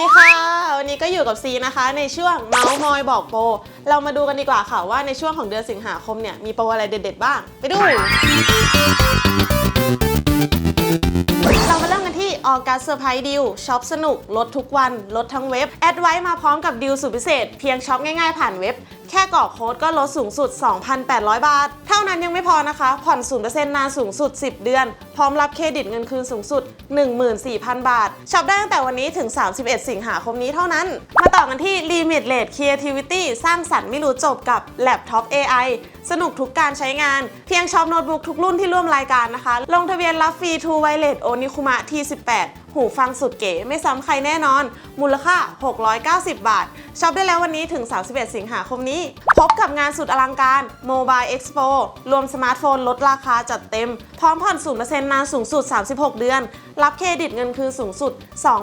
ดีค่ะ วันนี้ก็อยู่กับซีนะคะ ในช่วงเมาส์มอยบอกโปรเรามาดูกันดีกว่าค่ะว่าในช่วงของเดือนสิงหาคมเนี่ยมีโปรอะไรเด็ดๆบ้าง ไปดู เรามาเริ่มกันที่ออกัสเซอร์ไพรส์ดิวช็อปสนุก ลดทุกวัน ลดทั้งเว็บ แอดไว้มาพร้อมกับดิวสุดพิเศษ เพียงช็อปง่ายๆผ่านเว็บ แค่กรอกโค้ดก็ลดสูงสุด 2,800 บาท เท่านั้นยังไม่พอนะคะ ผ่อน 0%นานสูงสุด 10 เดือน พร้อมรับเครดิตเงินคืนสูงสุด 14,000 บาทช็อปได้ตั้งแต่วันนี้ถึง 31 สิงหาคมนี้เท่านั้น มาต่อกันที่ Limit Rate Creativity สร้างสรรค์ไม่รู้จบกับ Laptop AI สนุกทุกการใช้งาน เพียงช็อปโน้ตบุ๊กทุกรุ่นที่ร่วมรายการนะคะ ลงทะเบียนรับฟรี True Wireless Onikuma T18 หูฟังสุดเก๋ไม่ซ้ำใครแน่นอน มูลค่า 690 บาทช็อปได้แล้ววันนี้ถึง 31 สิงหาคมนี้พบกับงานสุดอลังการ Mobile Expo รวมสมาร์ทโฟนลดราคาจัดเต็ม พร้อมผ่อน 0%นานสูงสุด 36 เดือน รับเครดิตเงินคืนสูงสุด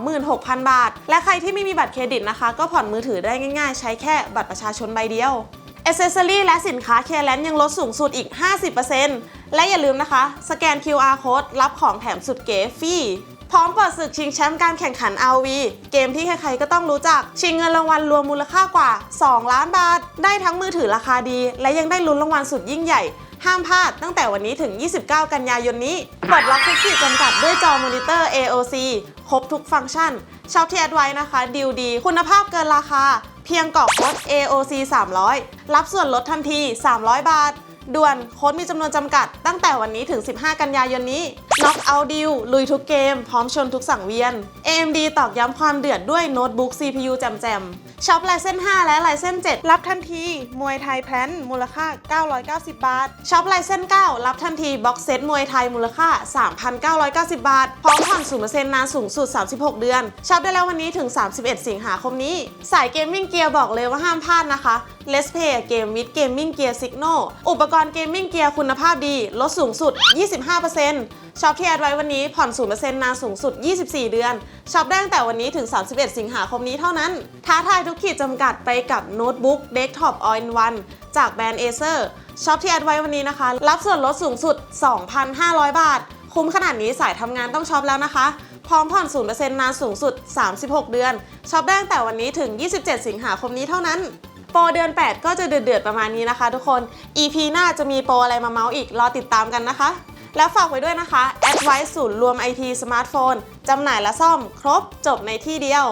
26,000 บาท และใครที่ไม่มีบัตรเครดิตนะคะ ก็ผ่อนมือถือได้ง่ายๆ ใช้แค่บัตรประชาชนใบเดียว อเซสซอรี่และสินค้าเคแลนยังลดสูงสุดอีก 50%และอย่าลืมนะคะ สแกน QR code รับของแถมสุดเก๋ฟรีพร้อมเปิดศึกชิงแชมป์การแข่งขัน RV เกมที่ใครๆก็ต้องรู้จัก ชิงเงินรางวัลรวมมูลค่ากว่า 2 ล้านบาท ได้ทั้งมือถือราคาดี และยังได้ลุ้นรางวัลสุดยิ่งใหญ่ ห้ามพลาดตั้งแต่วันนี้ถึง 29 กันยายนนี้ปลดล็อกทุกขีดจำกัดด้วยจอมอนิเตอร์ AOC ครบทุกฟังก์ชันชอบที่แอดไว้นะคะดีลดี คุณภาพเกินราคา เพียงกรอกโค้ด AOC 300 รับส่วนลดทันที 300 บาท ด่วนโค้ดมีจำนวนจำกัด ตั้งแต่วันนี้ถึง 15 กันยายนนี้ Knock out deal ลุยทุกเกม พร้อมชนทุกสังเวียน AMD ตอกย้ำความเดือดด้วยโน้ตบุ๊ก CPU แจมๆช็อปลายเส้น 5 และลายเส้น 7 รับทันที มวยไทยแพลนมูลค่า 990 บาทช็อปลายเส้น 9 รับทันทีบ็อกเซตมวยไทยมูลค่า 3,990 บาท พร้อมผ่อน0%นานสูงสุด 36 เดือนช็อปได้แล้ววันนี้ถึง 31 สิงหาคมนี้ สายเกมมิ่งเกียร์บอกเลยว่าห้ามพลาดนะคะ Let's Play a Game with Gaming Gear Signal อุปกรณ์เกมมิ่งเกียร์คุณภาพดี ลดสูงสุด 25%ช็อปที่แอดไว้วันนี้ผ่อน 0%นานสูงสุด 24 เดือน ช็อปได้ตั้งแต่วันนี้ถึง 31 สิงหาคมนี้เท่านั้น ท้าทายทุกขีดจำกัดไปกับโน้ตบุ๊ก Desktop All in One จากแบรนด์ Acer ช็อปที่แอดไว้วันนี้นะคะ รับส่วนลดสูงสุด 2,500 บาท คุ้มขนาดนี้สายทำงานต้องช็อปแล้วนะคะ พร้อมผ่อน 0%นานสูงสุด 36 เดือน ช็อปได้ตั้งแต่วันนี้ถึง 27 สิงหาคมนี้เท่านั้น โปรเดือน 8 ก็จะเดือดๆประมาณนี้นะคะ ทุกคน EP หน้าจะมีโปรอะไรมาเมาส์อีก รอติดตามกันนะคะ แล้วฝากไว้ด้วยนะคะแอดไว้ศูนย์รวมไอทีสมาร์ทโฟนจำหน่ายและซ่อมครบจบในที่เดียว